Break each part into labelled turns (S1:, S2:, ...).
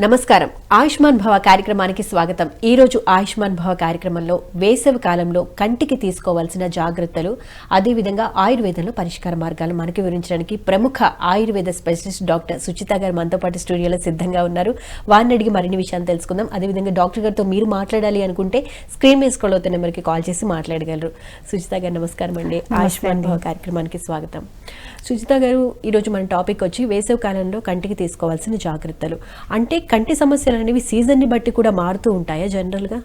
S1: నమస్కారం. ఆయుష్మాన్ భవ కార్యక్రమానికి స్వాగతం. ఈ రోజు ఆయుష్మాన్ భవ కార్యక్రమంలో వేసవి కాలంలో కంటికి తీసుకోవాల్సిన జాగ్రత్తలు అదేవిధంగా ఆయుర్వేదంలో పరిష్కార మార్గాలు మనకి వివరించడానికి ప్రముఖ ఆయుర్వేద స్పెషలిస్ట్ డాక్టర్ సుచిత గారు మనతో పాటు స్టూడియోలో సిద్ధంగా ఉన్నారు. వారిని అడిగి మరిన్ని విషయాలు తెలుసుకుందాం. అదేవిధంగా డాక్టర్ గారితో మీరు మాట్లాడాలి అనుకుంటే స్క్రీన్ మీద స్క్రోల్ అవుతున్న నెంబర్కి కాల్ చేసి మాట్లాడగలరు. సుచిత గారు నమస్కారం అండి. ఆయుష్మాన్ భవ కార్యక్రమానికి స్వాగతం. సుజిత గారు ఈరోజు మన టాపిక్ వచ్చి వేసవి కాలంలో కంటికి తీసుకోవాల్సిన జాగ్రత్తలు. అంటే కంటి సమస్యలు అనేవి సీజన్ని బట్టి కూడా మారుతూ ఉంటాయా జనరల్గా?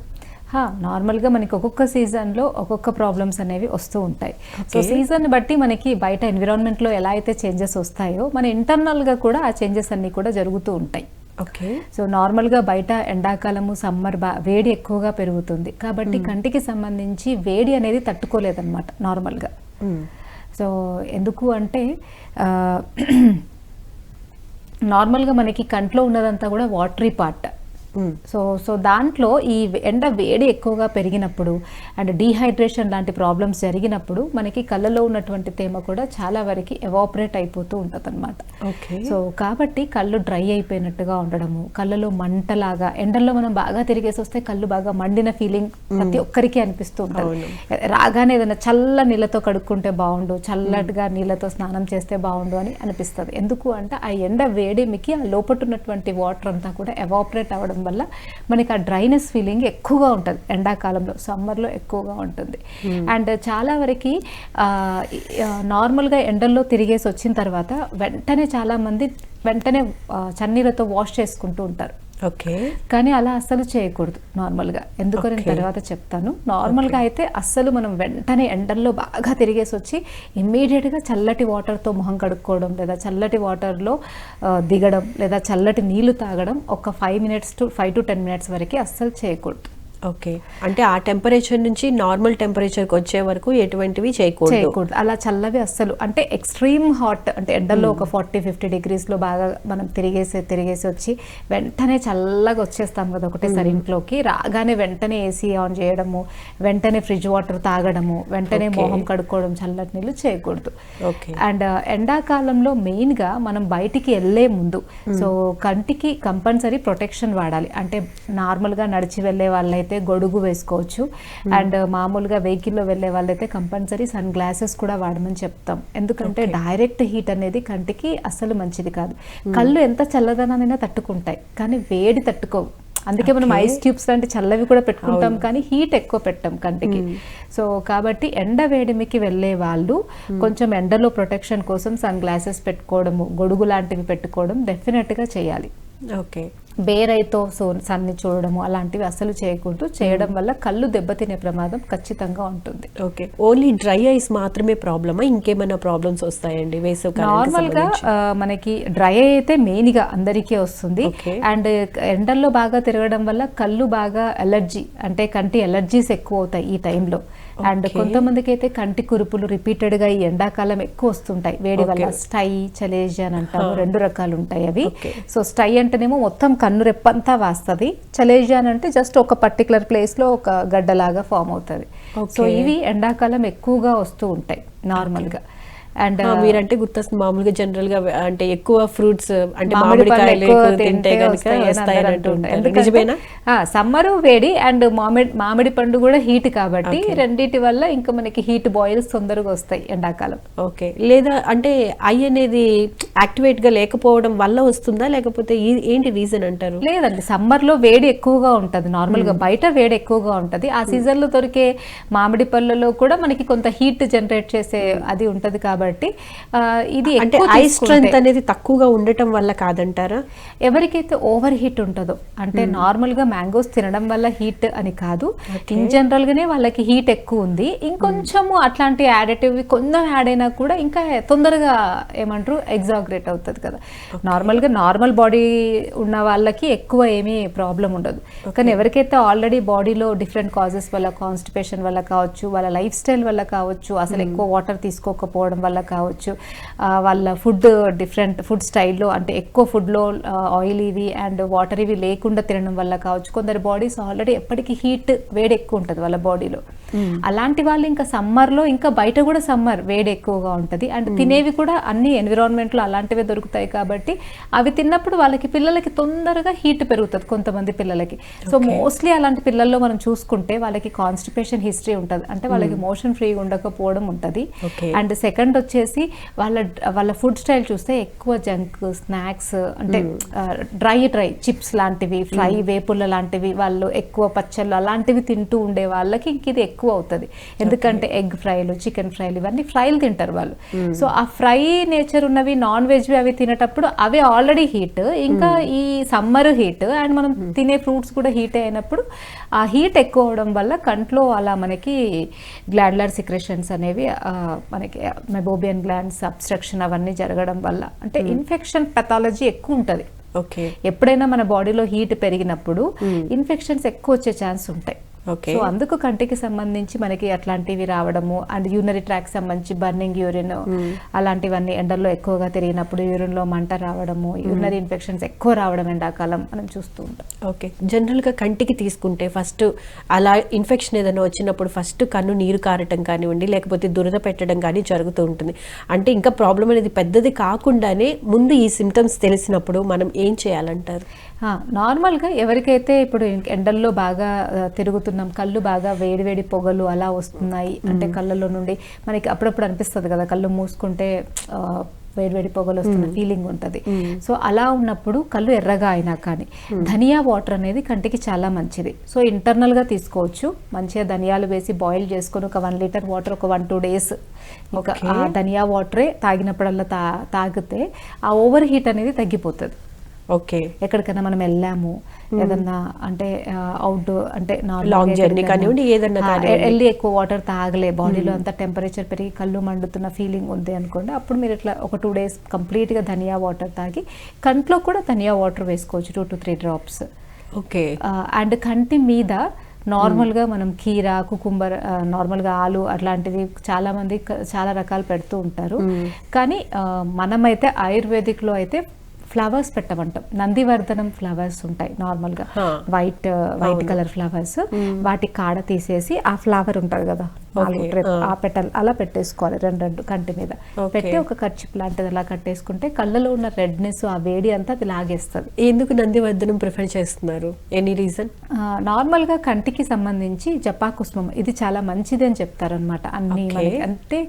S2: హా, నార్మల్గా మనకి ఒక్కొక్క సీజన్లో ఒక్కొక్క ప్రాబ్లమ్స్ అనేవి వస్తూ ఉంటాయి. సో. సీజన్ బట్టి మనకి బయట ఎన్విరాన్మెంట్లో ఎలా అయితే చేంజెస్ వస్తాయో మన ఇంటర్నల్గా కూడా ఆ చేంజెస్ అన్నీ కూడా జరుగుతూ ఉంటాయి.
S1: ఓకే.
S2: సో నార్మల్గా బయట ఎండాకాలము సమ్మర్ బా వేడి ఎక్కువగా పెరుగుతుంది. కాబట్టి కంటికి సంబంధించి వేడి అనేది తట్టుకోలేదన్నమాట నార్మల్గా. సో ఎందుకు అంటే నార్మల్గా మనకి కంట్లో ఉన్నదంతా కూడా వాటరీ పార్ట్. సో సో దాంట్లో ఈ ఎండ వేడి ఎక్కువగా పెరిగినప్పుడు అండ్ డీహైడ్రేషన్ లాంటి ప్రాబ్లమ్స్ జరిగినప్పుడు మనకి కళ్ళలో ఉన్నటువంటి తేమ కూడా చాలా వరకు ఎవాపరేట్ అయిపోతూ ఉంటుంది అనమాట
S1: ఓకే
S2: సో కాబట్టి కళ్ళు డ్రై అయిపోయినట్టుగా ఉండడము కళ్ళలో మంటలాగా ఎండల్లో మనం బాగా తిరిగేసి వస్తే కళ్ళు బాగా మండిన ఫీలింగ్ ప్రతి ఒక్కరికి అనిపిస్తూ ఉంటుంది. రాగానే ఏదైనా చల్ల నీళ్ళతో కడుక్కుంటే బాగుండు చల్లటిగా నీళ్ళతో స్నానం చేస్తే బాగుండు అని అనిపిస్తుంది. ఎందుకు అంటే ఆ ఎండ వేడిమికి ఆ లోపట ఉన్నటువంటి వాటర్ అంతా కూడా ఎవాపరేట్ అవ్వడం వల్ల మనకి ఆ డ్రైనెస్ ఫీలింగ్ ఎక్కువగా ఉంటుంది ఎండాకాలంలో సమ్మర్లో ఎక్కువగా ఉంటుంది. అండ్ చాలా వరకు నార్మల్గా ఎండల్లో తిరిగేసి వచ్చిన తర్వాత వెంటనే చాలా మంది వెంటనే చన్నీళ్ళతో వాష్ చేసుకుంటూ ఉంటారు.
S1: ఓకే.
S2: కానీ అలా అస్సలు చేయకూడదు నార్మల్గా. ఎందుకో నేను. తర్వాత చెప్తాను. నార్మల్గా అయితే అస్సలు మనం వెంటనే ఎండల్లో బాగా తిరిగేసి వచ్చి ఇమ్మీడియట్గా చల్లటి వాటర్తో మొహం కడుక్కోవడం లేదా చల్లటి వాటర్లో దిగడం లేదా చల్లటి నీళ్ళు తాగడం ఒక five minutes to five to ten minutes వరకు అస్సలు చేయకూడదు.
S1: ఓకే. అంటే ఆ టెంపరేచర్ నుంచి నార్మల్ టెంపరేచర్కి వచ్చే వరకు ఎటువంటివి చేయకూడదు?
S2: చేయకూడదు. అలా చల్లవి అస్సలు. అంటే ఎక్స్ట్రీమ్ హాట్ అంటే ఎండల్లో ఒక ఫార్టీ ఫిఫ్టీ డిగ్రీస్లో బాగా మనం తిరిగేసి తిరిగేసి వచ్చి వెంటనే చల్లగా వచ్చేస్తాం కదా ఒకటేసారి ఇంట్లోకి. రాగానే వెంటనే ఏసీ ఆన్ చేయడము వెంటనే ఫ్రిడ్జ్ వాటర్ తాగడము వెంటనే. మోహం కడుక్కోవడం చల్లటి నీళ్ళు చేయకూడదు.
S1: ఓకే.
S2: అండ్ ఎండాకాలంలో మెయిన్గా మనం బయటికి వెళ్ళే ముందు సో కంటికి కంపల్సరీ ప్రొటెక్షన్ వాడాలి. అంటే నార్మల్గా నడిచి వెళ్ళే వాళ్ళైతే గొడుగు వేసుకోవచ్చు. అండ్ మామూలుగా వెహికల్లో వెళ్ళే వాళ్ళైతే కంపల్సరీ సన్ గ్లాసెస్ కూడా వాడమని చెప్తాం. ఎందుకంటే డైరెక్ట్ హీట్ అనేది కంటికి అస్సలు మంచిది కాదు. కళ్ళు ఎంత చల్లదనానైనా తట్టుకుంటాయి కానీ వేడి తట్టుకోవు. అందుకే మనం. ఐస్ ట్యూబ్స్ లాంటి చల్లవి కూడా పెట్టుకుంటాం కానీ హీట్ ఎక్కువ పెట్టాం కంటికి. సో కాబట్టి ఎండ వేడిమికి వెళ్ళే వాళ్ళు కొంచెం ఎండలో ప్రొటెక్షన్ కోసం సన్ గ్లాసెస్ పెట్టుకోవడము గొడుగు లాంటివి పెట్టుకోవడం డెఫినెట్గా చేయాలి.
S1: ఓకే
S2: బేరైతో సో సన్ని చూడడము అలాంటివి అసలు చేయకూడదు. చేయడం వల్ల కళ్ళు దెబ్బతినే ప్రమాదం ఖచ్చితంగా ఉంటుంది.
S1: ఓకే. ఓన్లీ డ్రై ఐస్ మాత్రమే ప్రాబ్లమా? ఇంకేమైనా ప్రాబ్లమ్స్ వస్తాయండి? వేసవి
S2: నార్మల్గా మనకి డ్రై అయితే మెయిన్గా అందరికీ వస్తుంది. అండ్ ఎండల్లో బాగా తిరగడం వల్ల కళ్ళు బాగా ఎలర్జీ అంటే కంటి ఎలర్జీస్ ఎక్కువ అవుతాయి ఈ టైంలో అండ్. కొంతమందికి అయితే కంటి కురుపులు రిపీటెడ్గా ఈ ఎండాకాలం ఎక్కువ వస్తుంటాయి వేడి వల్ల. స్టై చలేజి అని అంటాము రెండు రకాలు ఉంటాయి అవి. సో స్టై అంటేనేమో మొత్తం కన్ను రెప్పంతా వాస్తుంది చలేజి అని అంటే జస్ట్ ఒక పర్టికులర్ ప్లేస్లో ఒక గడ్డలాగా ఫామ్ అవుతుంది సో. ఇవి ఎండాకాలం ఎక్కువగా వస్తూ ఉంటాయి నార్మల్గా అండ్
S1: మీరంటే గుర్తొస్తుంది మామూలుగా జనరల్గా అంటే ఎక్కువ ఫ్రూట్స్ అంటే మామిడికాయలు తింటే కనుక. నిజమేనా?
S2: సమ్మరు వేడి అండ్ మామిడి మామిడి పండు కూడా హీట్ కాబట్టి. రెండిటి వల్ల ఇంకా మనకి హీట్ బాయిల్స్ తొందరగా వస్తాయి ఎండాకాలం.
S1: ఓకే లేదా అంటే ఐ అనేది యాక్టివేట్గా లేకపోవడం వల్ల వస్తుందా? లేకపోతే ఏంటి రీజన్ అంటారు?
S2: లేదండి సమ్మర్లో వేడి ఎక్కువగా ఉంటది. నార్మల్గా బయట వేడి ఎక్కువగా ఉంటది. ఆ సీజన్లో దొరికే మామిడి పళ్ళలో కూడా మనకి కొంత హీట్ జనరేట్ చేసే అది ఉంటది కాబట్టి ఆ, ఇది
S1: అంటే ఐ స్ట్రెంత్ అనేది తక్కువగా ఉండటం వల్ల కాదంటారా?
S2: ఎవరికైతే ఓవర్ హీట్ ఉంటుందో అంటే నార్మల్గా మ్యాంగోస్ తినడం వల్ల హీట్ అని కాదు ఇన్ జనరల్ గానే వాళ్ళకి హీట్ ఎక్కువ ఉంది. ఇంకొంచెము అట్లాంటి యాడిటివ్ కొంచెం యాడ్ అయినా కూడా ఇంకా తొందరగా ఏమంటారు ఎగ్జాగ్రేట్ అవుతుంది కదా. నార్మల్గా నార్మల్ బాడీ ఉన్న వాళ్ళకి ఎక్కువ ఏమీ ప్రాబ్లం ఉండదు. కానీ ఎవరికైతే ఆల్రెడీ బాడీలో డిఫరెంట్ కాజెస్ వల్ల కాన్స్టిపేషన్ వల్ల కావచ్చు వాళ్ళ లైఫ్ స్టైల్ వల్ల కావచ్చు అసలు ఎక్కువ వాటర్ తీసుకోకపోవడం వల్ల వల్ల కావచ్చు వాళ్ళ ఫుడ్ డిఫరెంట్ ఫుడ్ స్టైల్లో అంటే ఎక్కువ ఫుడ్లో ఆయిల్ ఇవి అండ్ వాటర్ ఇవి లేకుండా తినడం వల్ల కావచ్చు. కొందరి బాడీస్ ఆల్రెడీ ఎప్పటికీ హీట్ వేడి ఎక్కువ ఉంటుంది వాళ్ళ బాడీలో. అలాంటి వాళ్ళు ఇంకా సమ్మర్లో ఇంకా బయట కూడా సమ్మర్ వేడి ఎక్కువగా ఉంటుంది. అండ్ తినేవి కూడా అన్ని ఎన్విరాన్మెంట్లో అలాంటివే దొరుకుతాయి కాబట్టి అవి తిన్నప్పుడు వాళ్ళకి పిల్లలకి తొందరగా హీట్ పెరుగుతుంది కొంతమంది పిల్లలకి. సో మోస్ట్లీ అలాంటి పిల్లల్లో మనం చూసుకుంటే వాళ్ళకి కాన్స్టిపేషన్ హిస్టరీ ఉంటుంది. అంటే వాళ్ళకి మోషన్ ఫ్రీగా ఉండకపోవడం ఉంటుంది. అండ్ సెకండ్ వచ్చేసి వాళ్ళ వాళ్ళ ఫుడ్ స్టైల్ చూస్తే ఎక్కువ జంక్ స్నాక్స్ అంటే డ్రై డ్రై చిప్స్ లాంటివి ఫ్రై వేపుల లాంటివి వాళ్ళు ఎక్కువ పచ్చళ్ళు అలాంటివి తింటూ ఉండే వాళ్ళకి ఇంక ఇది ఎక్కువ అవుతుంది. ఎందుకంటే ఎగ్ ఫ్రైలు చికెన్ ఫ్రైలు ఇవన్నీ ఫ్రైలు తింటారు వాళ్ళు. సో ఆ ఫ్రై నేచర్ ఉన్నవి నాన్ వెజ్ అవి తినేటప్పుడు అవి ఆల్రెడీ హీట్ ఇంకా ఈ సమ్మర్ హీట్ అండ్ మనం తినే ఫ్రూట్స్ కూడా హీట్ అయినప్పుడు ఆ హీట్ ఎక్కువ అవడం వల్ల కంట్లో అలా మనకి గ్లాడ్లర్ సిక్రెషన్స్ అనేవి మనకి మెబోబియన్ గ్లాండ్స్ అబ్స్ట్రక్షన్ అవన్నీ జరగడం వల్ల. అంటే ఇన్ఫెక్షన్ పెథాలజీ ఎక్కువ ఉంటుంది
S1: ఓకే
S2: ఎప్పుడైనా మన బాడీలో హీట్ పెరిగినప్పుడు ఇన్ఫెక్షన్స్ ఎక్కువ వచ్చే ఛాన్స్ ఉంటాయి. సో అందుకు కంటికి సంబంధించి మనకి అట్లాంటివి రావడము అండ్ యూనరీ ట్రాక్ సంబంధించి బర్నింగ్ యూరిన్ అలాంటివన్నీ ఎండల్లో ఎక్కువగా తిరిగినప్పుడు యూరిన్లో మంట రావడము యూరినరీ ఇన్ఫెక్షన్స్ ఎక్కువ రావడం ఎండాకాలం మనం చూస్తూ ఉంటాం.
S1: ఓకే జనరల్గా కంటికి తీసుకుంటే ఫస్ట్ అలా ఇన్ఫెక్షన్ ఏదైనా వచ్చినప్పుడు ఫస్ట్ కన్ను నీరు కారటం కానివ్వండి లేకపోతే దురద పెట్టడం కానీ జరుగుతూ ఉంటుంది. అంటే ఇంకా ప్రాబ్లం అనేది పెద్దది కాకుండానే ముందు ఈ సిమ్టమ్స్ తెలిసినప్పుడు మనం ఏం చేయాలంటారు?
S2: నార్మల్గా ఎవరికైతే ఇప్పుడు ఎండల్లో బాగా తిరుగుతున్నాం కళ్ళు బాగా వేడి వేడి పొగలు అలా వస్తున్నాయి అంటే కళ్ళలో నుండి మనకి అప్పుడప్పుడు అనిపిస్తుంది కదా కళ్ళు మూసుకుంటే ఆ, వేడి వేడి పొగలు వస్తున్న ఫీలింగ్ ఉంటుంది. సో అలా ఉన్నప్పుడు కళ్ళు ఎర్రగా అయినా కానీ ధనియా వాటర్ అనేది కంటికి చాలా మంచిది. సో ఇంటర్నల్గా తీసుకోవచ్చు. మంచిగా ధనియాలు వేసి బాయిల్ చేసుకొని ఒక వన్ లీటర్ వాటర్ ఒక వన్ టూ డేస్ ఒక ఆ ధనియా వాటరే తాగినప్పుడల్లా తా తాగితే ఆ ఓవర్ హీట్ అనేది తగ్గిపోతుంది.
S1: ఓకే.
S2: ఎక్కడికైనా మనం వెళ్ళాము ఏదన్నా అంటే అవుట్ అంటే normal
S1: Long
S2: గా
S1: journey
S2: ఎక్కడికైనా,
S1: కానివ్వండి, ఏదన్నా.
S2: వెళ్ళి ఎక్కువ వాటర్ తాగలే బాడీలో అంతా టెంపరేచర్ పెరిగి కళ్ళు మండుతున్న ఫీలింగ్ ఉంది అనుకోండి అప్పుడు మీరు ఇట్లా ఒక టూ డేస్ కంప్లీట్గా ధనియా వాటర్ తాగి కంట్లో కూడా ధనియా వాటర్ వేసుకోవచ్చు two to three drops
S1: okay.
S2: And కంటి మీద నార్మల్గా మనం కీర కుకుంబర్ నార్మల్గా ఆలు అట్లాంటివి చాలా మంది క- చాలా రకాలు పెడుతూ ఉంటారు. కానీ మనమైతే ఆయుర్వేదిక్లో అయితే ఫ్లవర్స్ పెట్టమంటాం. నందివర్ధనం ఫ్లవర్స్ ఉంటాయి నార్మల్గా.
S1: హా.
S2: White white colour flowers. వాటి కాడ తీసేసి ఆ ఫ్లవర్ ఉంటుంది కదా.
S1: ఆ.
S2: పెటల్ అలా పెట్టేసుకోవాలి రెండు రెండు కంటి మీద. పెట్టి ఒక ఖర్చు లాంటిది అలా కట్టేసుకుంటే కళ్ళలో ఉన్న రెడ్నెస్ ఆ వేడి అంతా అది లాగేస్తుంది.
S1: ఎందుకు నందివర్ధనం ప్రిఫర్ చేస్తున్నారు? Any reason?
S2: నార్మల్గా కంటికి సంబంధించి జపాకుస్మం ఇది చాలా మంచిది అని చెప్తారనమాట అన్ని అంటే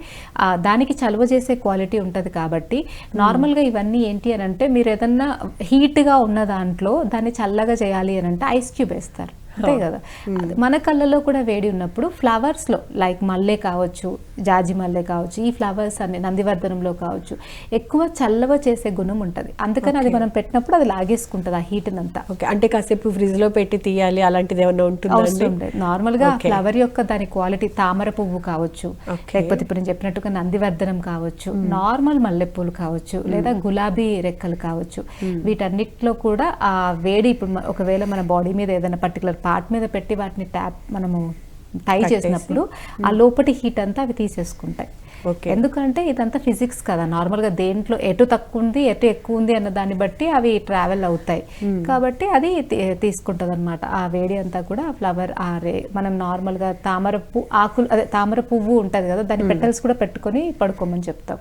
S2: దానికి చలువ చేసే క్వాలిటీ ఉంటుంది కాబట్టి నార్మల్గా ఇవన్నీ ఏంటి అని అంటే మీరు ఏదన్నా హీట్గా ఉన్న దాంట్లో దాన్ని చల్లగా చేయాలి అని అంటే ఐస్ క్యూబ్ వేస్తారు. అంతే కదా. మన కళ్ళలో కూడా వేడి ఉన్నప్పుడు ఫ్లవర్స్లో లైక్ మల్లె కావచ్చు జాజి మల్లె కావచ్చు ఈ ఫ్లవర్స్ అన్ని నందివర్ధనంలో కావచ్చు ఎక్కువ చల్లవ చేసే గుణం ఉంటుంది. అందుకని అది మనం పెట్టినప్పుడు అది లాగేసుకుంటుంది ఆ హీట్ అంతా
S1: ఓకే. అంటే కాసేపు ఫ్రిడ్జ్లో పెట్టి తీయాలి అలాంటిది ఏమన్నా ఉంటుందా నార్మల్గా.
S2: ఫ్లవర్ యొక్క దాని క్వాలిటీ తామర పువ్వు కావచ్చు. లేకపోతే ఇప్పుడు నేను చెప్పినట్టుగా నందివర్ధనం కావచ్చు నార్మల్ మల్లెపూలు కావచ్చు లేదా గులాబీ రెక్కలు కావచ్చు. వీటన్నిటిలో కూడా ఆ వేడి ఇప్పుడు ఒకవేళ మన బాడీ మీద ఏదైనా పర్టికులర్ పార్ట్ మీద పెట్టి వాటిని ట్యాప్ మనము టై. చేసినప్పుడు ఆ లోపటి హీట్ అంతా అవి తీసేసుకుంటాయి.
S1: ఓకే.
S2: ఎందుకంటే ఇదంతా ఫిజిక్స్ కదా నార్మల్గా దేంట్లో ఎటు తక్కువ ఉంది ఎటు ఎక్కువ ఉంది అన్న దాన్ని బట్టి అవి ట్రావెల్ అవుతాయి. కాబట్టి అది తీసుకుంటుంది అనమాట ఆ వేడి అంతా కూడా ఫ్లవర్ ఆ రే మనం నార్మల్గా తామర పువ్వు ఆకులు అదే తామర పువ్వు ఉంటుంది కదా దాని పెటల్స్ కూడా పెట్టుకొని పడుకోమని చెప్తాం.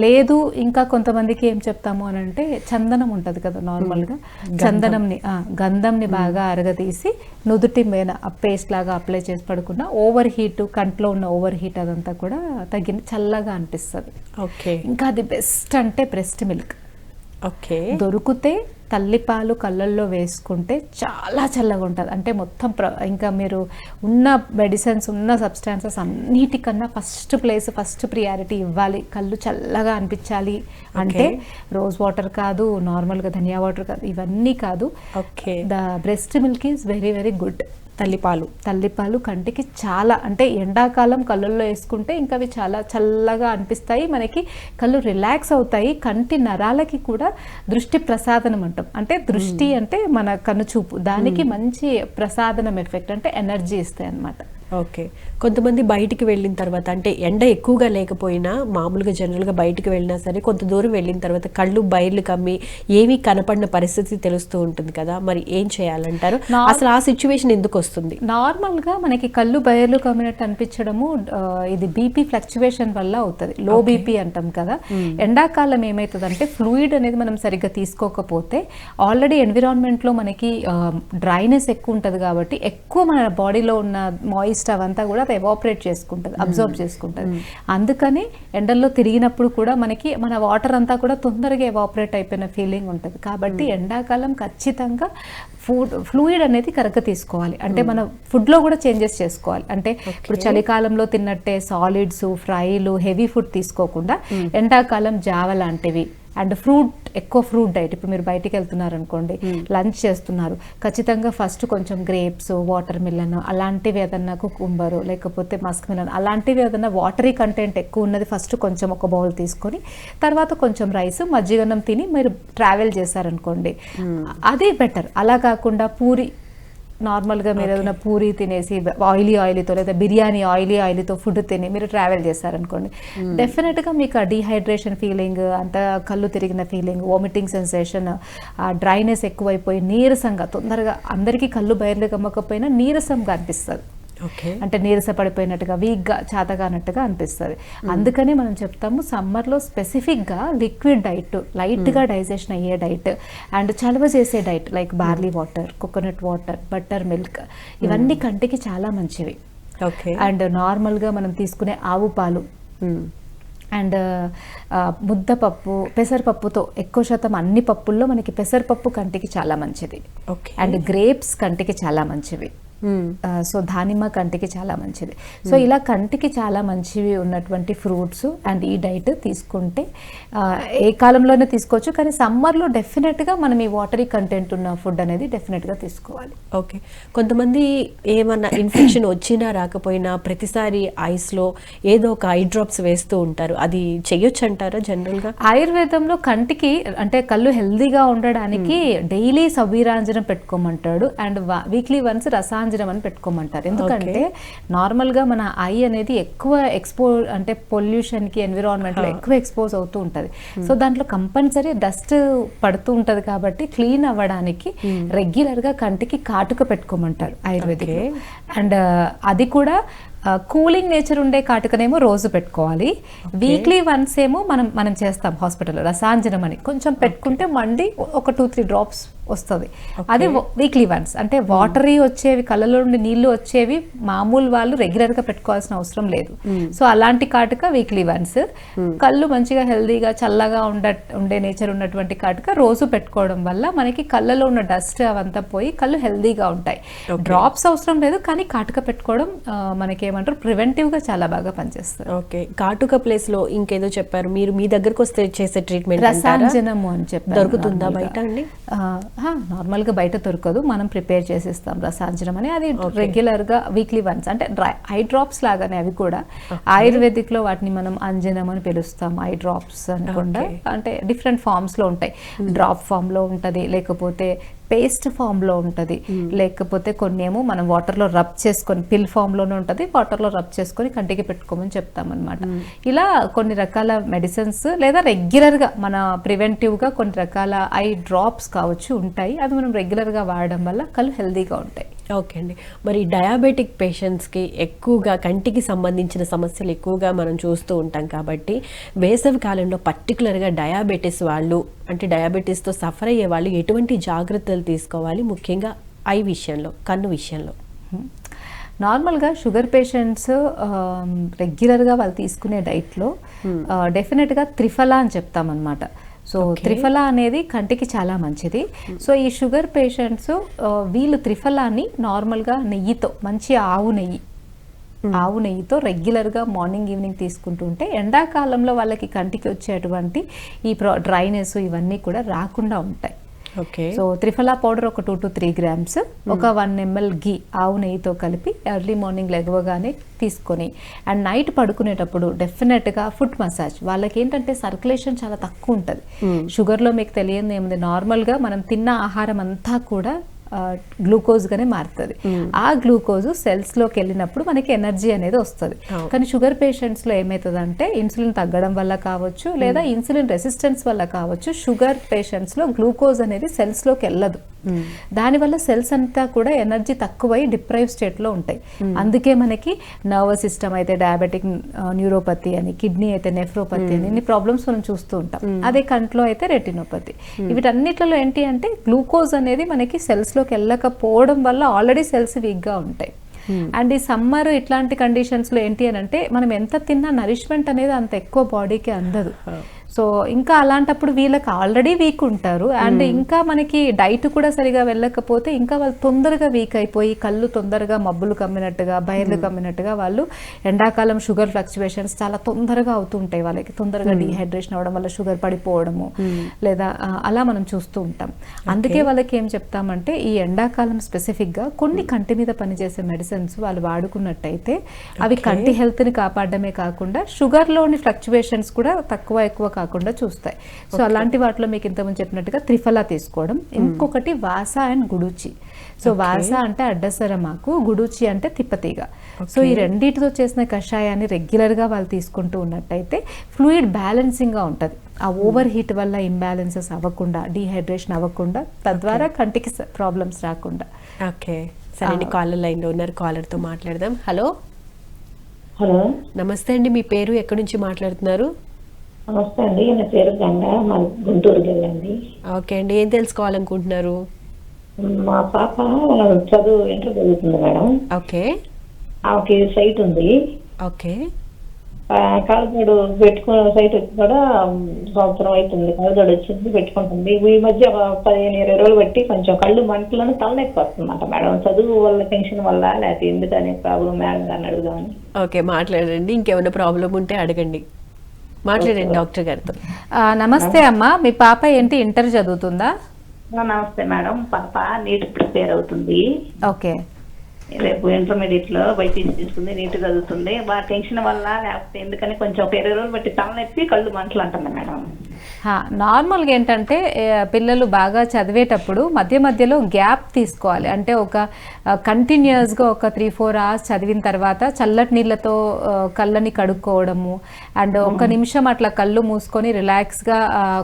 S2: లేదు ఇంకా కొంతమందికి ఏం చెప్తాము అని అంటే చందనం ఉంటుంది కదా నార్మల్గా చందనంని ఆ, గంధంని బాగా అరగదీసి నుదుటి మీద పేస్ట్ లాగా అప్లై చేసి పడుకున్న ఓవర్ హీట్ కంట్లో ఉన్న ఓవర్ హీట్ అదంతా కూడా తగ్గిన చల్లగా అనిపిస్తుంది.
S1: ఓకే
S2: ఇంకా అది బెస్ట్ అంటే బ్రెస్ట్ మిల్క్
S1: ఓకే
S2: దొరికితే తల్లిపాలు కళ్ళల్లో వేసుకుంటే చాలా చల్లగా ఉంటుంది అంటే మొత్తం ప్ర ఇంకా మీరు ఉన్న మెడిసిన్స్ ఉన్న సబ్స్టాన్సెస్ అన్నిటికన్నా ఫస్ట్ ప్లేస్ ఫస్ట్ ప్రియారిటీ ఇవ్వాలి. కళ్ళు చల్లగా అనిపించాలి అంటే రోజ్ వాటర్ కాదు నార్మల్గా ధనియా వాటర్ కాదు ఇవన్నీ కాదు.
S1: Okay.
S2: The breast milk is very very good
S1: తల్లిపాలు.
S2: తల్లిపాలు కంటికి చాలా అంటే ఎండాకాలం కళ్ళల్లో వేసుకుంటే ఇంకా అవి చాలా చల్లగా అనిపిస్తాయి. మనకి కళ్ళు రిలాక్స్ అవుతాయి. కంటి నరాలకి కూడా దృష్టి ప్రసాదనం అంటాం. అంటే దృష్టి అంటే మన కన్ను చూపు దానికి మంచి ప్రసాదనం ఎఫెక్ట్ అంటే ఎనర్జీ ఇస్తాయి అన్నమాట
S1: ఓకే. కొంతమంది బయటికి వెళ్ళిన తర్వాత అంటే ఎండ ఎక్కువగా లేకపోయినా మామూలుగా జనరల్గా బయటికి వెళ్ళినా సరే కొంత దూరం వెళ్ళిన తర్వాత కళ్ళు బయర్లు కమ్మి ఏమీ కనపడిన పరిస్థితి తెలుస్తూ ఉంటుంది కదా. మరి ఏం చేయాలంటారు? అసలు ఆ సిచ్యువేషన్ ఎందుకు వస్తుంది?
S2: నార్మల్గా మనకి కళ్ళు బయర్లు కమ్మినట్టు అనిపించడము ఇది బీపీ ఫ్లక్చువేషన్ వల్ల అవుతుంది. లో బీపీ అంటాం కదా. ఎండాకాలం ఏమవుతుందంటే ఫ్లూయిడ్ అనేది మనం సరిగ్గా తీసుకోకపోతే ఆల్రెడీ ఎన్విరాన్మెంట్లో మనకి డ్రైనెస్ ఎక్కువ ఉంటుంది కాబట్టి ఎక్కువ మన బాడీలో ఉన్న మాయిస్ట్ అవంతా కూడా అది ఎవాపరేట్ చేసుకుంటుంది అబ్జర్వ్ చేసుకుంటుంది. అందుకని ఎండల్లో తిరిగినప్పుడు కూడా మనకి మన వాటర్ అంతా కూడా తొందరగా ఎవాపరేట్ అయిపోయిన ఫీలింగ్ ఉంటుంది. కాబట్టి ఎండాకాలం ఖచ్చితంగా ఫుడ్ ఫ్లూయిడ్ అనేది కరెక్ట్గా తీసుకోవాలి. అంటే మన ఫుడ్లో కూడా చేంజెస్ చేసుకోవాలి. అంటే ఇప్పుడు చలికాలంలో తిన్నట్టే సాలిడ్స్ ఫ్రైలు హెవీ ఫుడ్ తీసుకోకుండా ఎండాకాలం జావ లాంటివి అండ్ ఫ్రూట్ ఎక్కువ ఫ్రూట్ డైట్. ఇప్పుడు మీరు బయటికి వెళ్తున్నారు అనుకోండి లంచ్ చేస్తున్నారు. ఖచ్చితంగా ఫస్ట్ కొంచెం గ్రేప్స్ వాటర్ మిలన్ అలాంటివి ఏదన్నా కుకుంబరు లేకపోతే మస్క్ మిలన్ అలాంటివి ఏదన్నా వాటరీ కంటెంట్ ఎక్కువ ఉన్నది ఫస్ట్ కొంచెం ఒక బౌల్ తీసుకొని తర్వాత కొంచెం రైస్ మజ్జిగన్నం తిని మీరు ట్రావెల్ చేశారనుకోండి అది బెటర్. అలా కాకుండా పూరి నార్మల్గా మీరు ఏదైనా పూరి తినేసి ఆయిలీ ఆయిలీతో లేదా బిర్యానీ ఆయిలీ ఆయిలీతో ఫుడ్ తిని మీరు ట్రావెల్ చేశారనుకోండి డెఫినెట్గా మీకు ఆ డీహైడ్రేషన్ ఫీలింగ్ అంత కళ్ళు తిరిగిన ఫీలింగ్ వామిటింగ్ సెన్సేషన్ ఆ డ్రైనెస్ ఎక్కువైపోయి నీరసంగా తొందరగా అందరికీ కళ్ళు బయర్లు గమ్మకపోయినా నీరసంగా అనిపిస్తుంది. అంటే నీరస పడిపోయినట్టుగా వీక్గా చాతగానట్టుగా అనిపిస్తుంది. అందుకనే మనం చెప్తాము సమ్మర్లో స్పెసిఫిక్గా లిక్విడ్ డైట్ లైట్గా డైజెషన్ అయ్యే డైట్ అండ్ చలవ చేసే diet like barley water coconut water buttermilk ఇవన్నీ కంటికి చాలా మంచివి.
S1: ఓకే
S2: అండ్ నార్మల్గా మనం తీసుకునే ఆవు పాలు. అండ్ ఆ, ముద్దపప్పు పెసరపప్పుతో ఎక్కువ శాతం అన్ని పప్పుల్లో మనకి పెసరపప్పు కంటికి చాలా మంచిది.
S1: ఓకే
S2: అండ్ గ్రేప్స్ కంటికి చాలా మంచివి. సో దానిమ్మ కంటికి చాలా మంచిది. సో ఇలా కంటికి చాలా మంచివి ఉన్నటువంటి ఫ్రూట్స్ అండ్ ఈ డైట్ తీసుకుంటే ఏ కాలంలోనే తీసుకోవచ్చు కానీ సమ్మర్లో డెఫినెట్గా మనం ఈ వాటరీ కంటెంట్ ఉన్న ఫుడ్ అనేది డెఫినెట్గా తీసుకోవాలి.
S1: ఓకే. కొంతమంది ఏమన్నా ఇన్ఫెక్షన్ వచ్చినా రాకపోయినా ప్రతిసారి ఐస్లో ఏదో ఒక ఐ డ్రాప్స్ వేస్తూ ఉంటారు. అది చెయ్యొచ్చు అంటారా జనరల్గా?
S2: ఆయుర్వేదంలో కంటికి అంటే కళ్ళు హెల్దీగా ఉండడానికి డైలీ సవీరాంజనం పెట్టుకోమంటాడు. అండ్ వీక్లీ వన్స్ రసాంజనం అని పెట్టుకోమంటారు. ఎందుకంటే నార్మల్గా మన ఐ అనేది ఎక్కువ ఎక్స్పో అంటే పొల్యూషన్కి ఎన్విరాన్మెంట్లో ఎక్కువ ఎక్స్పోజ్ అవుతూ ఉంటుంది. సో దాంట్లో కంపల్సరీ డస్ట్ పడుతూ ఉంటుంది కాబట్టి క్లీన్ అవ్వడానికి రెగ్యులర్గా కంటికి కాటుక పెట్టుకోమంటారు ఆయుర్వేదిక్ అండ్ అది కూడా కూలింగ్ నేచర్ ఉండే కాటుకనేమో రోజు పెట్టుకోవాలి. వీక్లీ వన్స్ ఏమో మనం మనం చేస్తాం హాస్పిటల్లో రసాంజనం అని. కొంచెం పెట్టుకుంటే మండి ఒక టూ త్రీ డ్రాప్స్ వస్తుంది. అది వీక్లీ వన్స్ అంటే వాటరీ వచ్చేవి కళ్ళలో నుండి నీళ్ళు వచ్చేవి మామూలు వాళ్ళు రెగ్యులర్గా పెట్టుకోవాల్సిన అవసరం లేదు. సో అలాంటి కాటుక వీక్లీ వన్స్ కళ్ళు మంచిగా హెల్దీగా చల్లగా ఉండ ఉండే నేచర్ ఉన్నటువంటి కాటుక రోజు పెట్టుకోవడం వల్ల మనకి కళ్ళలో ఉన్న డస్ట్ అవంతా పోయి కళ్ళు హెల్దీగా ఉంటాయి. డ్రాప్స్ అవసరం లేదు కానీ కాటుక పెట్టుకోవడం ఆ, మనకేమంటారు ప్రివెంటివ్గా చాలా బాగా పనిచేస్తుంది.
S1: ఓకే. కాటుక ప్లేస్లో ఇంకేదో చెప్పారు. మీరు మీ దగ్గరకు వస్తే చేసే ట్రీట్మెంట్
S2: రసాంజనము అని చెప్పి
S1: దొరుకుతుందా బయట అండి?
S2: నార్మల్గా బయట దొరకదు. మనం ప్రిపేర్ చేసిస్తాం రసాంజనం అని. అది రెగ్యులర్గా వీక్లీ వన్స్ అంటే డ్రై ఐ డ్రాప్స్ లాగానే అవి కూడా. ఆయుర్వేదిక్లో వాటిని మనం అంజనం అని పిలుస్తాం ఐ డ్రాప్స్ అనకుండా అంటే డిఫరెంట్ ఫార్మ్స్లో ఉంటాయి డ్రాప్ ఫామ్లో ఉంటది. లేకపోతే పేస్ట్ ఫామ్లో ఉంటది లేకపోతే కొన్ని ఏమో మనం వాటర్లో రబ్ చేసుకొని పిల్ ఫామ్లోనే ఉంటది. వాటర్లో రబ్ చేసుకొని కంటికి పెట్టుకోమని చెప్తాం అనమాట ఇలా కొన్ని రకాల మెడిసిన్స్ లేదా రెగ్యులర్గా మన ప్రివెంటివ్గా కొన్ని రకాల ఐ డ్రాప్స్ కావచ్చు ఉంటాయి. అవి మనం రెగ్యులర్గా వాడడం వల్ల కళ్ళు హెల్దీగా ఉంటాయి.
S1: ఓకే అండి. మరి డయాబెటిక్ పేషెంట్స్కి ఎక్కువగా కంటికి సంబంధించిన సమస్యలు ఎక్కువగా మనం చూస్తూ ఉంటాం కాబట్టి వేసవి కాలంలో పర్టికులర్గా డయాబెటీస్ వాళ్ళు అంటే డయాబెటీస్తో సఫర్ అయ్యే వాళ్ళు ఎటువంటి జాగ్రత్తలు తీసుకోవాలి? ముఖ్యంగా ఐ విషయంలో కన్ను విషయంలో.
S2: నార్మల్గా షుగర్ పేషెంట్స్ రెగ్యులర్గా వాళ్ళు తీసుకునే డైట్లో డెఫినెట్గా త్రిఫలా అని చెప్తామన్నమాట. సో త్రిఫలా అనేది కంటికి చాలా మంచిది. సో ఈ షుగర్ పేషెంట్స్ వీళ్ళు త్రిఫలాని నార్మల్గా నెయ్యితో మంచి ఆవు నెయ్యి ఆవు నెయ్యితో రెగ్యులర్గా మార్నింగ్ ఈవినింగ్ తీసుకుంటుంటే ఎండాకాలంలో వాళ్ళకి కంటికి వచ్చేటువంటి ఈ డ్రైనెస్ ఇవన్నీ కూడా రాకుండా ఉంటాయి.
S1: ఓకే.
S2: సో త్రిఫలా పౌడర్ ఒక టూ టు త్రీ గ్రామ్స్ ఒక వన్ ఎంఎల్ ఘీ ఆవు నెయ్యితో కలిపి ఎర్లీ మార్నింగ్ లెగవగానే తీసుకొని అండ్ నైట్ పడుకునేటప్పుడు డెఫినెట్గా ఫుట్ మసాజ్. వాళ్ళకి ఏంటంటే సర్క్యులేషన్ చాలా తక్కువ ఉంటుంది. షుగర్లో మీకు తెలియదు ఏముంది నార్మల్గా మనం తిన్న ఆహారం అంతా కూడా గ్లూకోజ్గానే మారుతుంది. ఆ గ్లూకోజ్ సెల్స్లోకి వెళ్ళినప్పుడు మనకి ఎనర్జీ అనేది వస్తుంది. కానీ షుగర్ పేషెంట్స్లో ఏమవుతుందంటే ఇన్సులిన్ తగ్గడం వల్ల కావచ్చు లేదా ఇన్సులిన్ రెసిస్టెన్స్ వల్ల కావచ్చు షుగర్ పేషెంట్స్లో గ్లూకోజ్ అనేది సెల్స్లోకి వెళ్ళదు. దానివల్ల సెల్స్ అంతా కూడా ఎనర్జీ తక్కువై డిప్రైవ్ స్టేట్లో ఉంటాయి. అందుకే మనకి నర్వస్ సిస్టమ్ అయితే డయాబెటిక్ న్యూరోపతి అని కిడ్నీ అయితే నెఫ్రోపతి అని ఇన్ని ప్రాబ్లమ్స్ మనం చూస్తూ ఉంటాం. అదే కంట్లో అయితే రెటినోపతి వీటన్నిటిలో ఏంటి అంటే గ్లూకోజ్ అనేది మనకి సెల్స్లోకి వెళ్ళకపోవడం వల్ల ఆల్రెడీ సెల్స్ వీక్గా ఉంటాయి. అండ్ ఈ సమ్మర్ ఇట్లాంటి కండిషన్స్లో ఏంటి అని అంటే మనం ఎంత తిన్నా నరిష్మెంట్ అనేది అంత ఎక్కువ బాడీకి అందదు. సో ఇంకా అలాంటప్పుడు వీళ్ళకి ఆల్రెడీ వీక్ ఉంటారు. అండ్ ఇంకా మనకి డైట్ కూడా సరిగా వెళ్ళకపోతే ఇంకా వాళ్ళు తొందరగా వీక్ అయిపోయి కళ్ళు తొందరగా మబ్బులు కమ్మినట్టుగా బయర్లు కమ్మినట్టుగా వాళ్ళు ఎండాకాలం షుగర్ ఫ్లక్చువేషన్స్ చాలా తొందరగా అవుతూ ఉంటాయి వాళ్ళకి. తొందరగా డీహైడ్రేషన్ అవడం వల్ల షుగర్ పడిపోవడము లేదా అలా మనం చూస్తూ ఉంటాం. అందుకే వాళ్ళకి ఏం చెప్తామంటే ఈ ఎండాకాలం స్పెసిఫిక్గా కొన్ని కంటి మీద పనిచేసే మెడిసిన్స్ వాళ్ళు వాడుకున్నట్టయితే అవి కంటి హెల్త్ని కాపాడడమే కాకుండా షుగర్లోని ఫ్లక్చువేషన్స్ కూడా తక్కువ ఎక్కువ కాకుండా చూస్తాయి. సో అలాంటి వాటిలో మీకు ఇంతకుముందు చెప్పినట్టుగా త్రిఫలా తీసుకోవడం. ఇంకొకటి వాస అండ్ గుడుచి. సో వాస అంటే అడ్డసరమాకు గుడుచి అంటే తిప్పతీగ. సో ఈ రెండింటితో చేసిన కషాయాన్ని రెగ్యులర్గా వాళ్ళు తీసుకుంటూ ఉన్నట్టయితే ఫ్లూయిడ్ బ్యాలెన్సింగ్గా ఉంటుంది. ఆ ఓవర్ హీట్ వల్ల ఇంబ్యాలెన్సెస్ అవ్వకుండా డీహైడ్రేషన్ అవ్వకుండా తద్వారా కంటికి ప్రాబ్లమ్స్ రాకుండా.
S1: ఓకే. సరే కాలర్ లైన్లో ఉన్నారు కాలర్తో మాట్లాడదాం. హలో?
S3: హలో.
S1: నమస్తే అండి మీ పేరు ఎక్కడి నుంచి మాట్లాడుతున్నారు?
S3: నమస్తే అండి నా పేరు గంగ మా గుంటూరు వెళ్ళండి.
S1: ఓకే అండి ఏం తెలుసుకోవాలనుకుంటున్నారు?
S3: మా పాప చదువు ఇంటర్ చదువుతుంది మేడం.
S1: ఓకే.
S3: ఆమెకి సైట్ ఉంది.
S1: ఓకే.
S3: ఆ, కాలుతోడు పెట్టుకున్న సైట్ వచ్చి కూడా సంవత్సరం అవుతుంది. కాలుతోడు వచ్చింది పెట్టుకుంటుంది. ఈ మధ్య ఒక పదిహేను ఇరవై రోజులు బట్టి కొంచెం కళ్ళు మంటలను తలనొప్పి వస్తుందన్నమాట మేడం. చదువు వల్ల టెన్షన్ వల్ల లేకపోతే ఎందుకనే ప్రాబ్లం మేడం గారిని అడుగుదామని.
S1: ఓకే మాట్లాడండి. ఇంకేమైనా ప్రాబ్లం ఉంటే అడగండి. మాట్లాడండి డాక్టర్ గారితో.
S2: ఆ, నమస్తే అమ్మా మీ పాప ఏంటి? ఇంటర్ చదువుతుందా?
S3: నమస్తే మేడం పాప నీట్ ప్రిపేర్ అవుతుంది.
S2: ఓకే.
S3: రేపు ఇంటర్మీడియట్లో బైపీసీ తీసుకుంది నీట్ చదువుతుంది. బాగా టెన్షన్ వల్ల లేకపోతే ఎందుకని కొంచెం ఒక ఇరవై రోజులు బట్టి తలనొప్పి కళ్ళు మంటలు అంటుంది మేడం.
S2: నార్మల్గా ఏంటంటే పిల్లలు బాగా చదివేటప్పుడు మధ్య మధ్యలో గ్యాప్ తీసుకోవాలి. అంటే ఒక కంటిన్యూస్గా ఒక త్రీ ఫోర్ అవర్స్ చదివిన తర్వాత చల్లటి నీళ్ళతో కళ్ళని కడుక్కోవడము. అండ్ ఒక నిమిషం అట్లా కళ్ళు మూసుకొని రిలాక్స్గా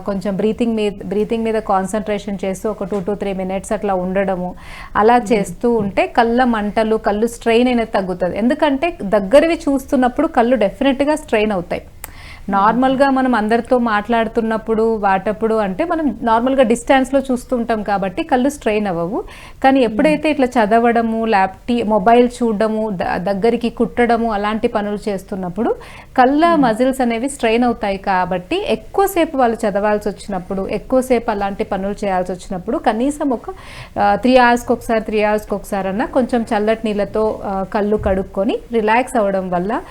S2: కొంచెం బ్రీతింగ్ మీద బ్రీతింగ్ మీద కాన్సన్ట్రేషన్ చేస్తూ ఒక టూ టు త్రీ మినిట్స్ అట్లా ఉండడము. అలా చేస్తూ ఉంటే కళ్ళ మంటలు కళ్ళు స్ట్రెయిన్ అనేది తగ్గుతుంది. ఎందుకంటే దగ్గరవి చూస్తున్నప్పుడు కళ్ళు డెఫినెట్గా స్ట్రెయిన్ అవుతాయి. నార్మల్గా మనం అందరితో మాట్లాడుతున్నప్పుడు వాటప్పుడు అంటే మనం నార్మల్గా డిస్టెన్స్లో చూస్తుంటాం కాబట్టి కళ్ళు స్ట్రెయిన్ అవ్వవు. కానీ ఎప్పుడైతే ఇట్లా చదవడము ల్యాప్టీ మొబైల్ చూడడము దగ్గరికి కుట్టడము అలాంటి పనులు చేస్తున్నప్పుడు కళ్ళ మజిల్స్ అనేవి స్ట్రెయిన్ అవుతాయి కాబట్టి ఎక్కువసేపు వాళ్ళు చదవాల్సి వచ్చినప్పుడు ఎక్కువసేపు అలాంటి పనులు చేయాల్సి వచ్చినప్పుడు కనీసం ఒక త్రీ అవర్స్కి ఒకసారి త్రీ అవర్స్కి ఒకసారి అన్న కొంచెం చల్లటి నీళ్ళతో కళ్ళు కడుక్కొని రిలాక్స్ అవ్వడం వల్ల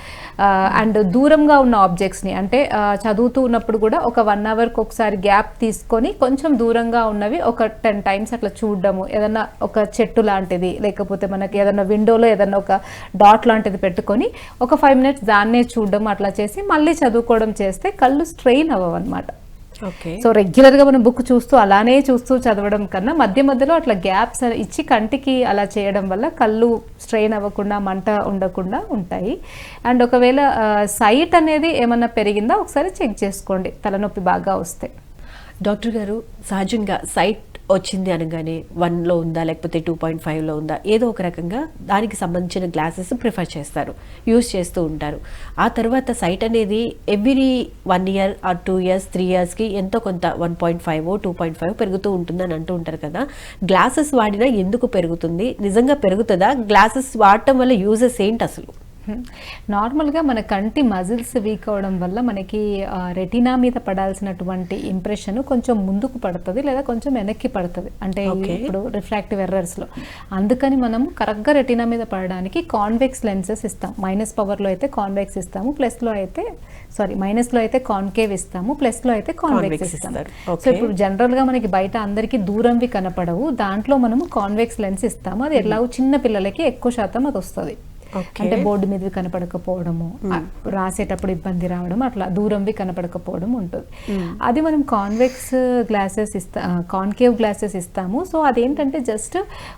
S2: అండ్ దూరంగా ఉన్న ఆబ్జెక్ట్స్ని అంటే చదువుతూ ఉన్నప్పుడు కూడా ఒక వన్ అవర్కి ఒకసారి గ్యాప్ తీసుకొని కొంచెం దూరంగా ఉన్నవి ఒక టెన్ టైమ్స్ అట్లా చూడడము. ఏదన్నా ఒక చెట్టు లాంటిది లేకపోతే మనకి ఏదన్నా విండోలో ఏదన్నా ఒక డాట్ లాంటిది పెట్టుకొని ఒక ఫైవ్ మినిట్స్ దాన్నే చూడడం అట్లా చేసి మళ్ళీ చదువుకోవడం చేస్తే కళ్ళు స్ట్రెయిన్ అవ్వవు అనమాట సో రెగ్యులర్గా మనం బుక్ చూస్తూ అలానే చూస్తూ చదవడం కన్నా మధ్య మధ్యలో అట్లా గ్యాప్స్ ఇచ్చి కంటికి అలా చేయడం వల్ల కళ్ళు స్ట్రెయిన్ అవ్వకుండా మంట ఉండకుండా ఉంటాయి. అండ్ ఒకవేళ సైట్ అనేది ఏమన్నా పెరిగిందా? ఒకసారి చెక్ చేసుకోండి. తలనొప్పి బాగా వస్తే.
S1: డాక్టర్ గారు సహజంగా సైట్ వచ్చింది అనగానే వన్లో ఉందా లేకపోతే టూ పాయింట్ ఫైవ్లో ఉందా ఏదో ఒక రకంగా దానికి సంబంధించిన గ్లాసెస్ ప్రిఫర్ చేస్తారు యూస్ చేస్తూ ఉంటారు. ఆ తర్వాత సైట్ అనేది every one year or two years three ఇయర్స్కి ఎంతో కొంత one point five two point five పెరుగుతూ ఉంటుందని అంటూ ఉంటారు కదా. గ్లాసెస్ వాడినా ఎందుకు పెరుగుతుంది? నిజంగా పెరుగుతుందా? గ్లాసెస్ వాడటం వల్ల యూజెస్ ఏంటి అసలు?
S2: నార్మల్గా మన కంటి మజిల్స్ వీక్ అవడం వల్ల మనకి రెటీనా మీద పడాల్సినటువంటి ఇంప్రెషన్ కొంచెం ముందుకు పడుతుంది లేదా కొంచెం వెనక్కి పడుతుంది అంటే. ఇప్పుడు రిఫ్రాక్టివ్ ఎర్రర్స్లో అందుకని మనం కరెక్ట్గా రెటీనా మీద పడడానికి కాన్వెక్స్ లెన్సెస్ ఇస్తాం మైనస్ పవర్లో అయితే కాన్వెక్స్ ఇస్తాము ప్లస్లో అయితే సారీ మైనస్లో అయితే కాన్కేవ్ ఇస్తాము ప్లస్లో అయితే కాన్వెక్స్ ఇస్తాము
S1: ఇస్తారు.
S2: సో. ఇప్పుడు జనరల్గా మనకి బయట అందరికీ దూరంవి కనపడవు దాంట్లో మనము కాన్వెక్స్ లెన్స్ ఇస్తాము అది ఎలాగో చిన్న పిల్లలకి ఎక్కువ శాతం అది వస్తుంది. అంటే బోర్డు మీదవి కనపడకపోవడము ఆ, రాసేటప్పుడు ఇబ్బంది రావడం అట్లా దూరంవి కనపడకపోవడం ఉంటుంది. అది మనం కాన్వెక్స్ గ్లాసెస్ ఇస్తా కాన్కేవ్ గ్లాసెస్ ఇస్తాము. సో అదేంటంటే జస్ట్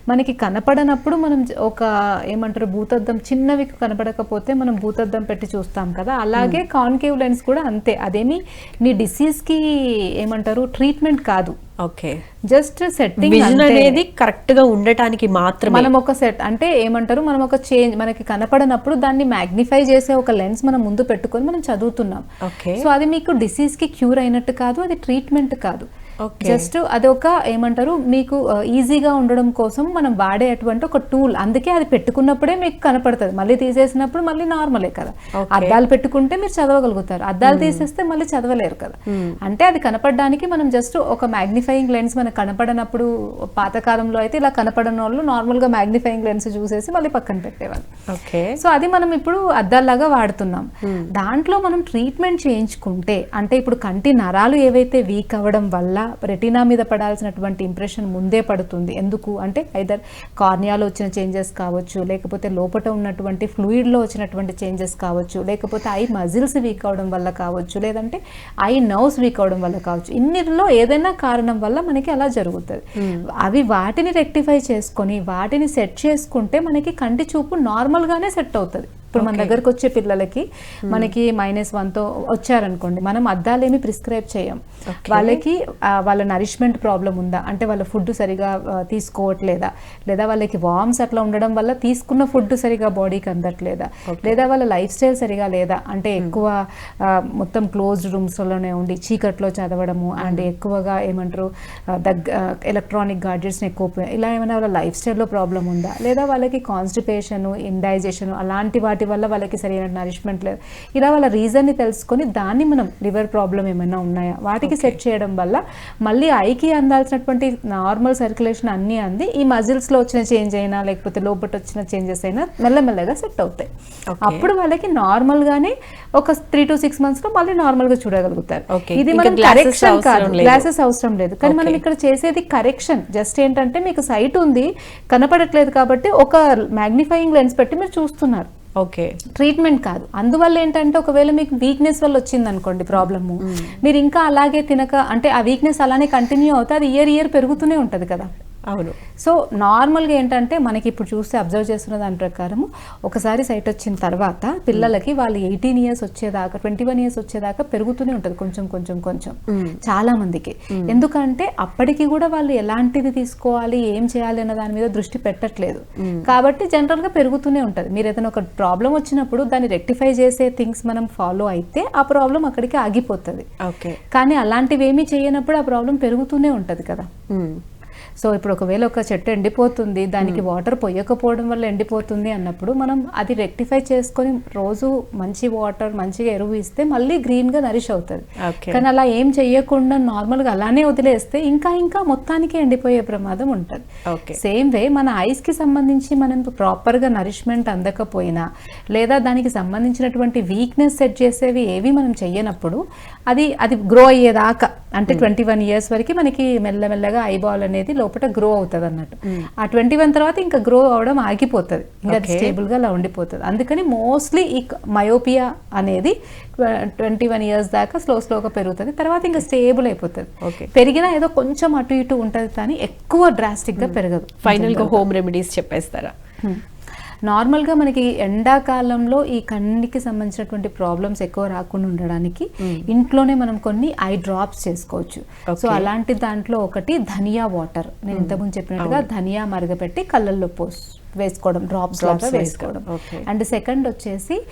S2: మనకి కనపడనప్పుడు మనం ఒక ఏమంటారు భూతద్దం చిన్నవి కనపడకపోతే మనం భూతద్దం పెట్టి చూస్తాం కదా. అలాగే కాన్కేవ్ లెన్స్ కూడా అంతే. అదేమి నీ డిసీజ్కి ఏమంటారు ట్రీట్మెంట్ కాదు.
S1: ఓకే.
S2: జస్ట్ సెట్టింగ్
S1: విజన్ అనేది కరెక్ట్గా ఉండటానికి మాత్రమే.
S2: మనం ఒక సెట్ అంటే ఏమంటారు మనం ఒక చేంజ్ మనకి కనపడనప్పుడు దాన్ని మ్యాగ్నిఫై చేసే ఒక లెన్స్ మనం ముందు పెట్టుకొని మనం చదువుతున్నాం.
S1: ఓకే.
S2: సో అది మీకు డిసీజ్కి క్యూర్ అయినట్టు కాదు అది ట్రీట్మెంట్ కాదు. జస్ట్ అది ఒక ఏమంటారు మీకు ఈజీగా ఉండడం కోసం మనం వాడే అటువంటి ఒక టూల్ అందుకే అది పెట్టుకున్నప్పుడే మీకు కనపడుతుంది. మళ్ళీ తీసేసినప్పుడు మళ్ళీ నార్మలే కదా. అద్దాలు పెట్టుకుంటే మీరు చదవగలుగుతారు. అద్దాలు తీసేస్తే మళ్ళీ చదవలేరు కదా. అంటే అది కనపడడానికి మనం జస్ట్ ఒక మ్యాగ్నిఫైయింగ్ లెన్స్ మనకు కనపడనప్పుడు పాతకాలంలో అయితే ఇలా కనపడని వాళ్ళు నార్మల్గా మ్యాగ్నిఫైయింగ్ లెన్స్ చూసేసి మళ్ళీ పక్కన పెట్టేవాళ్ళు.
S1: ఓకే
S2: సో అది మనం ఇప్పుడు అద్దాల్లాగా వాడుతున్నాం. దాంట్లో మనం ట్రీట్మెంట్ చేయించుకుంటే అంటే ఇప్పుడు కంటి నరాలు ఏవైతే వీక్ అవ్వడం వల్ల రెటీనా మీద పడాల్సినటువంటి ఇంప్రెషన్ ముందే పడుతుంది. ఎందుకు? అంటే ఐదర్ కార్నియాలో వచ్చిన చేంజెస్ కావచ్చు లేకపోతే లోపల ఉన్నటువంటి ఫ్లూయిడ్లో వచ్చినటువంటి చేంజెస్ కావచ్చు లేకపోతే ఐ మజిల్స్ వీక్ అవడం వల్ల కావచ్చు లేదంటే ఐ నర్వ్స్ వీక్ అవడం వల్ల కావచ్చు. ఇన్నిటిలో ఏదైనా కారణం వల్ల మనకి అలా జరుగుతుంది. అవి వాటిని రెక్టిఫై చేసుకొని వాటిని సెట్ చేసుకుంటే మనకి కంటి చూపు నార్మల్ గానే సెట్ అవుతుంది. ఇప్పుడు మన దగ్గరకు వచ్చే పిల్లలకి మనకి మైనస్తో వచ్చారనుకోండి మనం అద్దాలు ఏమి ప్రిస్క్రైబ్ చేయం వాళ్ళకి వాళ్ళ నరిష్మెంట్ ప్రాబ్లం ఉందా? అంటే వాళ్ళ ఫుడ్ సరిగా తీసుకోవట్లేదా? లేదా వాళ్ళకి వామ్స్ అట్లా ఉండడం వల్ల తీసుకున్న ఫుడ్ సరిగా బాడీకి అందట్లేదా? లేదా వాళ్ళ లైఫ్ స్టైల్ సరిగా లేదా? అంటే ఎక్కువ ఆ, మొత్తం క్లోజ్డ్ రూమ్స్లోనే ఉండి చీకట్లో చదవడము అండ్ ఎక్కువగా ఏమంటారు దగ్గ ఎలక్ట్రానిక్ గాడ్జెట్స్ని ఎక్కువ ఇలా ఏమైనా వాళ్ళ లైఫ్ స్టైల్లో ప్రాబ్లం ఉందా? లేదా వాళ్ళకి కాన్స్టిపేషన్ ఇండైజేషన్ అలాంటి వాటి వల్ల వాళ్ళకి సరైన నరిష్మెంట్ లేదు. ఇలా వాళ్ళ రీజన్ని తెలుసుకొని దాన్ని మనం లివర్ ప్రాబ్లం ఏమైనా ఉన్నాయా? వాటికి సెట్ చేయడం వల్ల మళ్ళీ ఐకి అందాల్సినటువంటి నార్మల్ సర్క్యులేషన్ అన్నీ అంది. ఈ మజిల్స్లో వచ్చిన చేంజ్ అయినా లేకపోతే లోపల వచ్చిన చేంజెస్ అయినా మెల్లమెల్లగా సెట్ అవుతాయి. అప్పుడు వాళ్ళకి నార్మల్ గానే ఒక త్రీ టు సిక్స్ మంత్స్లో మళ్ళీ నార్మల్గా చూడగలుగుతారు. ఇది మనం కరెక్షన్ కాదు. గ్లాసెస్ అవసరం లేదు. కానీ మనం. ఇక్కడ చేసేది కరెక్షన్ జస్ట్ ఏంటంటే మీకు సైట్ ఉంది కనపడట్లేదు కాబట్టి ఒక మ్యాగ్నిఫైయింగ్ లెన్స్ పెట్టి మీరు చూస్తున్నారు.
S1: ఓకే.
S2: ట్రీట్మెంట్ కాదు. అందువల్ల ఏంటంటే ఒకవేళ మీకు వీక్నెస్ వల్ల వచ్చింది అనుకోండి ప్రాబ్లము మీరు ఇంకా అలాగే తినక అంటే ఆ వీక్నెస్ అలానే కంటిన్యూ అవుతే అది ఇయర్ ఇయర్ పెరుగుతూనే ఉంటుంది కదా.
S1: అవును.
S2: సో నార్మల్గా ఏంటంటే మనకి ఇప్పుడు చూస్తే అబ్జర్వ్ చేస్తున్న దాని ప్రకారం ఒకసారి సైట్ వచ్చిన తర్వాత పిల్లలకి వాళ్ళు ఎయిటీన్ ఇయర్స్ వచ్చేదాకా ట్వంటీ వన్ ఇయర్స్ వచ్చేదాకా పెరుగుతూనే ఉంటుంది కొంచెం కొంచెం కొంచెం. చాలా మందికి. ఎందుకంటే అప్పటికి కూడా వాళ్ళు ఎలాంటిది తీసుకోవాలి ఏం చేయాలి అన్న దాని మీద దృష్టి పెట్టట్లేదు. కాబట్టి జనరల్గా పెరుగుతూనే ఉంటుంది. మీరు ఏదైనా ఒక ప్రాబ్లం వచ్చినప్పుడు దాన్ని రెక్టిఫై చేసే థింగ్స్ మనం ఫాలో అయితే ఆ ప్రాబ్లం అక్కడికి ఆగిపోతుంది.
S1: ఓకే.
S2: కానీ అలాంటివి ఏమీ చేయనప్పుడు ఆ ప్రాబ్లం పెరుగుతూనే ఉంటుంది కదా. సో ఇప్పుడు ఒకవేళ ఒక చెట్టు ఎండిపోతుంది దానికి వాటర్ పొయ్యకపోవడం వల్ల ఎండిపోతుంది అన్నప్పుడు మనం అది రెక్టిఫై చేసుకొని రోజు మంచి వాటర్ మంచిగా ఎరువు ఇస్తే మళ్ళీ గ్రీన్గా నరిష్ అవుతుంది. కానీ అలా ఏం చెయ్యకుండా నార్మల్గా అలానే వదిలేస్తే ఇంకా ఇంకా మొత్తానికి ఎండిపోయే ప్రమాదం ఉంటుంది. సేమ్ వే మన ఐస్కి సంబంధించి మనం ప్రాపర్గా నరిష్మెంట్ అందకపోయినా లేదా దానికి సంబంధించినటువంటి వీక్నెస్ సెట్ చేసేవి ఏవి మనం చెయ్యనప్పుడు అది అది గ్రో అయ్యేదాకా అంటే ట్వంటీ వన్ ఇయర్స్ వరకు మనకి మెల్లమెల్లగా ఐబాల్ అనేది లోపల గ్రో అవుతుంది అన్నట్టు ఆ ట్వంటీ వన్ తర్వాత ఇంకా గ్రో అవడం ఆగిపోతుంది. ఇంకా అది
S1: Okay.
S2: స్టేబుల్గా అలా ఉండిపోతుంది. అందుకని మోస్ట్లీ ఈ మయోపియా అనేది ట్వంటీ వన్ ఇయర్స్ దాకా స్లో స్లోగా పెరుగుతుంది. తర్వాత ఇంకా స్టేబుల్ అయిపోతుంది.
S1: Okay.
S2: పెరిగినా ఏదో కొంచెం అటు ఇటు ఉంటుంది కానీ ఎక్కువ డ్రాస్టిక్గా పెరగదు.
S1: ఫైనల్గా హోమ్ రెమెడీస్ చెప్పేస్తారా?
S2: నార్మల్గా మనకి ఎండాకాలంలో ఈ కన్నుకి సంబంధించినటువంటి ప్రాబ్లమ్స్ ఎక్కువ రాకుండా ఉండడానికి ఇంట్లోనే మనం కొన్ని ఐ డ్రాప్స్ చేసుకోవచ్చు. సో. అలాంటి దాంట్లో ఒకటి ధనియా వాటర్. నేను ఇంతకుముందు చెప్పినట్టుగా ధనియా మరగపెట్టి కళ్ళల్లో పోస్ వేసుకోవడం డ్రాప్స్ లాగా
S1: వేసుకోవడం.
S2: అండ్ సెకండ్ వచ్చేసి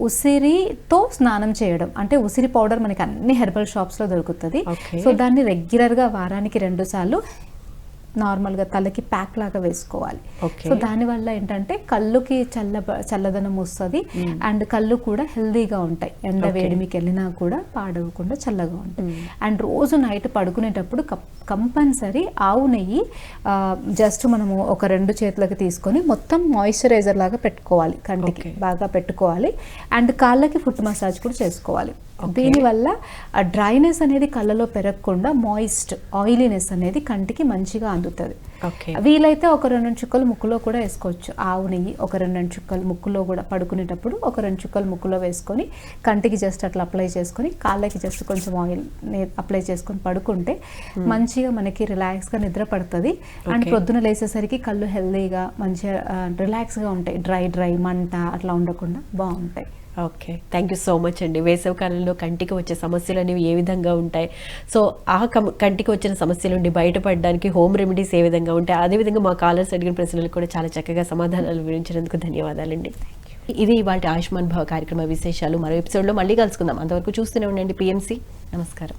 S2: ఉసిరితో స్నానం చేయడం. అంటే ఉసిరి పౌడర్ మనకి అన్ని హెర్బల్ షాప్స్లో దొరుకుతుంది. సో దాన్ని రెగ్యులర్గా వారానికి రెండు సార్లు నార్మల్గా తలకి ప్యాక్ లాగా వేసుకోవాలి. సో దానివల్ల ఏంటంటే కళ్ళుకి చల్ల చల్లదనం వస్తుంది అండ్ కళ్ళు కూడా హెల్దీగా ఉంటాయి ఎండ. వేడిమికి వెళ్ళినా కూడా పాడవకుండా చల్లగా ఉంటాయి అండ్ రోజు నైట్ పడుకునేటప్పుడు కంపల్సరీ ఆవు నెయ్యి జస్ట్ మనము ఒక రెండు చేతులకి తీసుకొని మొత్తం మాయిశ్చరైజర్ లాగా పెట్టుకోవాలి కంటికి. బాగా పెట్టుకోవాలి అండ్ కాళ్ళకి ఫుట్ మసాజ్ కూడా చేసుకోవాలి. దీనివల్ల ఆ డ్రైనెస్ అనేది కళ్ళలో పెరగకుండా మాయిస్ట్ ఆయిలీనెస్ అనేది కంటికి మంచిగా అందుతుంది. వీలైతే ఒక రెండు చుక్కలు ముక్కులో కూడా వేసుకోవచ్చు. ఆవు నెయ్యి ఒక రెండు రెండు చుక్కలు ముక్కులో కూడా పడుకునేటప్పుడు ఒక రెండు చుక్కలు ముక్కులో వేసుకొని కంటికి జస్ట్ అట్లా అప్లై చేసుకొని కాళ్ళకి జస్ట్ కొంచెం ఆయిల్ అప్లై చేసుకొని పడుకుంటే మంచిగా మనకి రిలాక్స్గా నిద్ర పడుతుంది. అండ్. పొద్దున లేచేసరికి కళ్ళు హెల్దీగా మంచిగా రిలాక్స్గా ఉంటాయి. డ్రై డ్రై మంట అట్లా ఉండకుండా బాగుంటాయి.
S1: Okay thank you so much అండి. వేసవి కాలంలో కంటికి వచ్చే సమస్యలు అనేవి ఏ విధంగా ఉంటాయి? సో ఆ కంటికి వచ్చిన సమస్యల నుండి బయటపడడానికి హోమ్ రెమెడీస్ ఏ విధంగా ఉంటాయి? అదేవిధంగా మా కాలర్స్ అడిగిన ప్రశ్నలకు కూడా చాలా చక్కగా సమాధానాలు వివరించినందుకు ధన్యవాదాలండి. ఇది ఇవాళ ఆయుష్మాన్ భవ కార్యక్రమ విశేషాలు. మరో ఎపిసోడ్లో మళ్ళీ కలుసుకుందాం. అంతవరకు చూస్తూనే ఉండండి. పిఎంసి నమస్కారం.